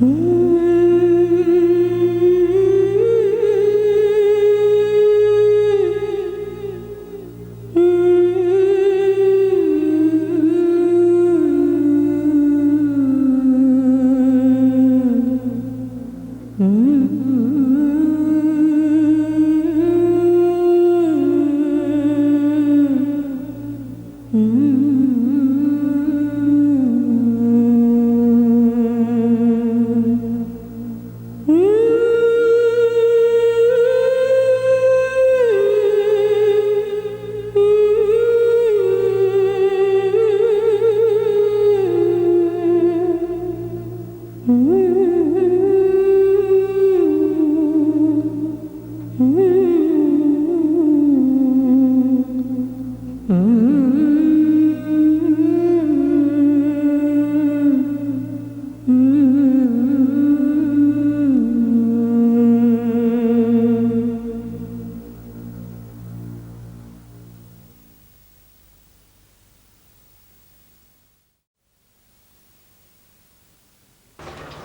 Mm.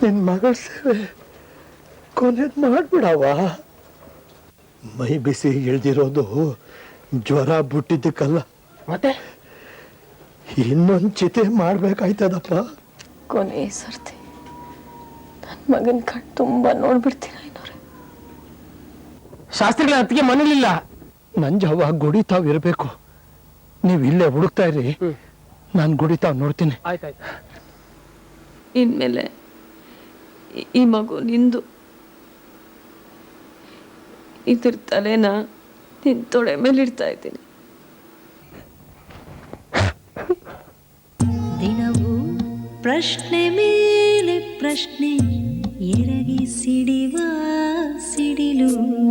ನಿನ್ನ ಮಗಳ ಸೇವೆ ಕೊನೆದ್ ಮಾಡ್ಬಿಡವ ಮೈ ಬಿಸಿ ಇಳ್ದಿರೋದು ಜ್ವರ ಬಿಟ್ಟಿದ್ದಕ್ಕಲ್ಲ. ಮತ್ತೆ? ಇನ್ನೊಂದ್ ಚಿತೆ ಮಾಡ್ಬೇಕಾಯ್ತದಪ್ಪ. ಕೊನೆ ಸರ್ತಿ ನನ್ನ ಮಗನ್ ಕಣ್ ತುಂಬ ನೋಡ್ಬಿಡ್ತೀನಿ ಐನೋರೆ ಶಾಸ್ತ್ರಿಗಳ ಅತ್ತಿಗೆ ಮನೇಲಿಲ್ಲ ನಂಜವ್ವ ಗುಡಿತಾವ್ ಇರಬೇಕು. ನೀವು ಇಲ್ಲೇ ಹುಡುಕ್ತಾ ಇರಿ. ನಾನು ಗುಡಿತಾವ್ ನೋಡ್ತೀನಿ. ಆಯ್ತಾಯ್ತು. ಇನ್ಮೇಲೆ ಈ- ಮಗು ನಿಂದು. ಇದ್ರ ತಲೆನ ನಿನ್ ತೊಡೆ ಮೇಲೆ ಇಡ್ತಾ ಇದ್ದೀನಿ. ದಿನವೂ ಪ್ರಶ್ನೆ ಮೇಲೆ ಪ್ರಶ್ನೆ, ಎರಗಿ ಸಿಡಿವ ಸಿಡಿಲು.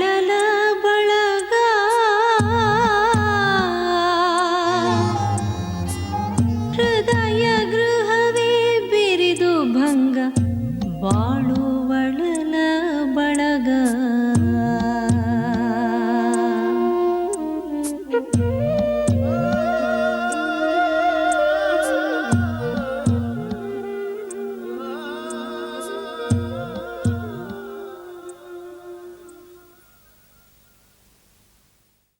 ಬಾಳುವಳಲ ಬಳಗ